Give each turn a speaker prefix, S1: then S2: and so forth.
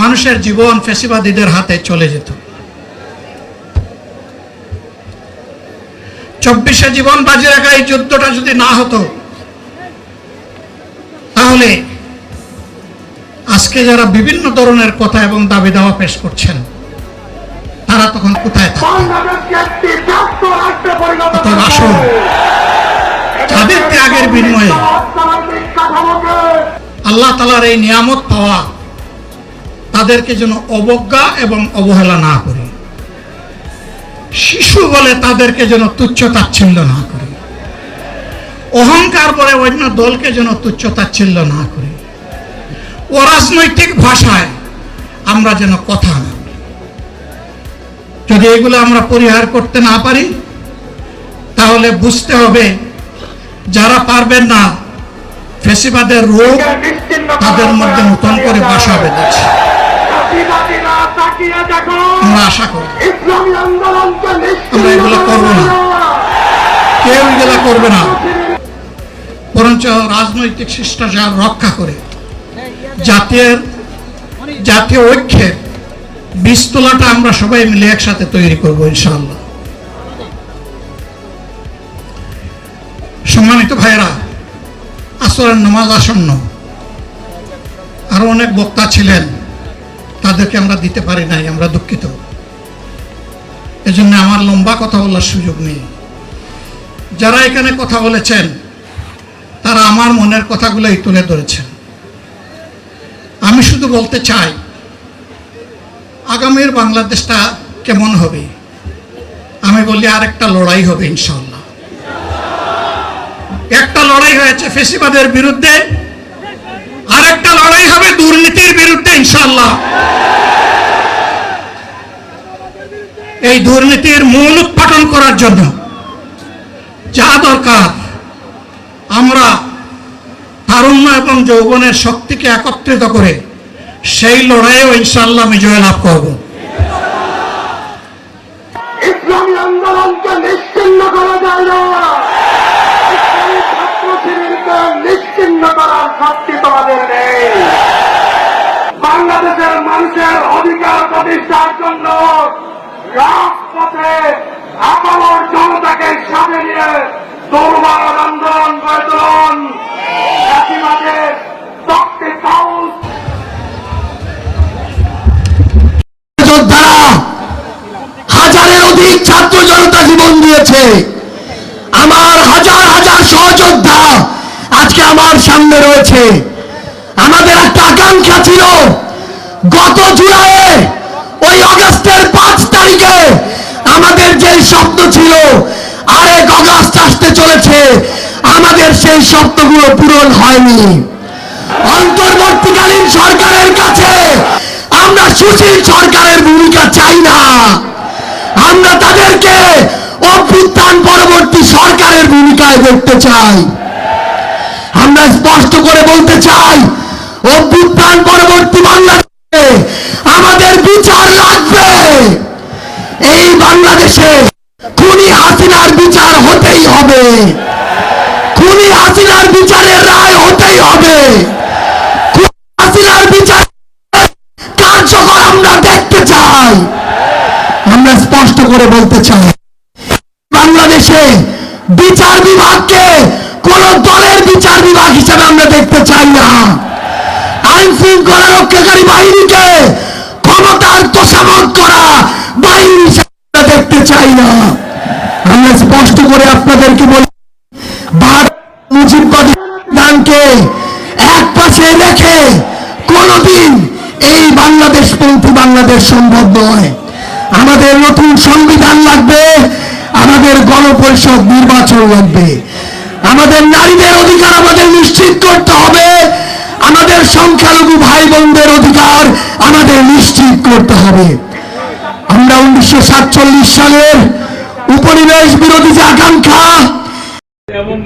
S1: মানুষের জীবন ফেসিবাদীদের হাতে চলে যেত। চব্বিশে জীবন বাজি রাখা এই যুদ্ধটা যদি না হতো, তাহলে আজকে যারা বিভিন্ন ধরনের কথা এবং দাবি দাওয়া পেশ করছেন, তারা তখন কোথায় আসুন যাদের ত্যাগের বিনিময়ে আল্লাহ তালার এই নিয়ামত পাওয়া তাদেরকে যেন অবজ্ঞা এবং অবহেলা না করি। শিশু বলে তাদেরকে যেন তুচ্ছ তাচ্ছিল্য না করি। অহংকার বলে অন্য দলকে যেন তুচ্ছ তাচ্ছিল্য না করি। অরাজনৈতিক ভাষায় আমরা যেন কথা না যদি এগুলো আমরা পরিহার করতে না পারি, তাহলে বুঝতে হবে যারা পারবেন না, ফেসিবাদের রোগ তাদের মধ্যে নতুন করে বাসা বেঁধেছে। আমরা আশা করি। আমরা এগুলো করব না। কেউ এগুলা করবে না। বরঞ্চ রাজনৈতিক শিষ্টাচার রক্ষা করে। জাতীয় জাতীয় ঐক্যের বীজতলাটা আমরা সবাই মিলে একসাথে তৈরি করব ইনশাআল্লাহ। সম্মানিত ভাইয়েরা আসরের নামাজ আসন্ন। আরও অনেক বক্তা ছিলেন। তাদেরকে আমরা দিতে পারি নাই, আমরা দুঃখিত। এজন্য আমার লম্বা কথা বলার সুযোগ নেই। যারা এখানে কথা বলেছেন, তারা আমার মনের কথাগুলোই তুলে ধরেছেন। আমি শুধু বলতে চাই, আগামীর বাংলাদেশটা কেমন হবে? আমি বলি আরেকটা লড়াই হবে ইনশাল্লাহ একটা লড়াই হয়েছে ফেসিবাদের বিরুদ্ধে, আরেকটা লড়াই হবে দুর্নীতির বিরুদ্ধে। ইনশাল্লাহ এই দুর্নীতির মূল উৎপাদন করার জন্য যা দরকার, আমরা তারুণ্য এবং যৌবনের শক্তিকে একত্রিত করে সেই লড়াইও ইনশাল্লাহ বিজয় লাভ করব।
S2: প্রতিষ্ঠার জন্য রাজপথে আপামর জনতাকে সাথে নিয়ে দুর্বার আন্দোলন
S3: হাজারের অধিক ছাত্র জনতা জীবন দিয়েছে। আমার হাজার হাজার সহযোদ্ধা আজকে আমার সামনে রয়েছে। আমাদের একটা আকাঙ্ক্ষা ছিল, গত জুলাইয়ে চলেছে, আমাদের সেই স্বপ্নগুলো পূরণ হয়নি। অন্তর্বর্তীকালীন সরকারের কাছে আমরা সুশীল সরকারের ভূমিকা চাই না। আমরা তাদেরকে অভ্যুত্থান পরবর্তী সরকারের ভূমিকায় দেখতে চাই। আমরা স্পষ্ট করে বলতে চাই, অভ্যুত্থান পরবর্তী বাংলাদেশে আমাদের বিচার লাগবে। এই বাংলাদেশে হাসিনার বিচারের রায় হতেই হবে। হাসিনার বিচার কার্যকর আমরা দেখতে চাই? আমরা স্পষ্ট করে বলতে চাই, বাংলাদেশে বিচার বিভাগকে কোন দলের বিচার বিভাগ হিসেবে আমরা দেখতে চাই না। আইন শৃঙ্খলা রক্ষাকারী বাহিনীকে ক্ষমতার তোষামত করা বাহিনী হিসেবে দেখতে চাই না। আমরা স্পষ্ট করে আপনাদেরকে বলি মুজিববাদীকে এক পাশে রেখে কোনদিন এই বাংলাদেশ পন্থী বাংলাদেশ সম্ভব নয়। আমাদের নতুন সংবিধান লাগবে, আমাদের গণপরিষদ নির্বাচন লাগবে। আমাদের নারীদের অধিকার আমাদের নিশ্চিত করতে হবে, আমাদের সংখ্যালঘু ভাই বোনদের অধিকার আমাদের নিশ্চিত করতে হবে। আমরা উনিশশো সাতচল্লিশ সালের উপনিবেশ বিরোধী যে আকাঙ্ক্ষা এমন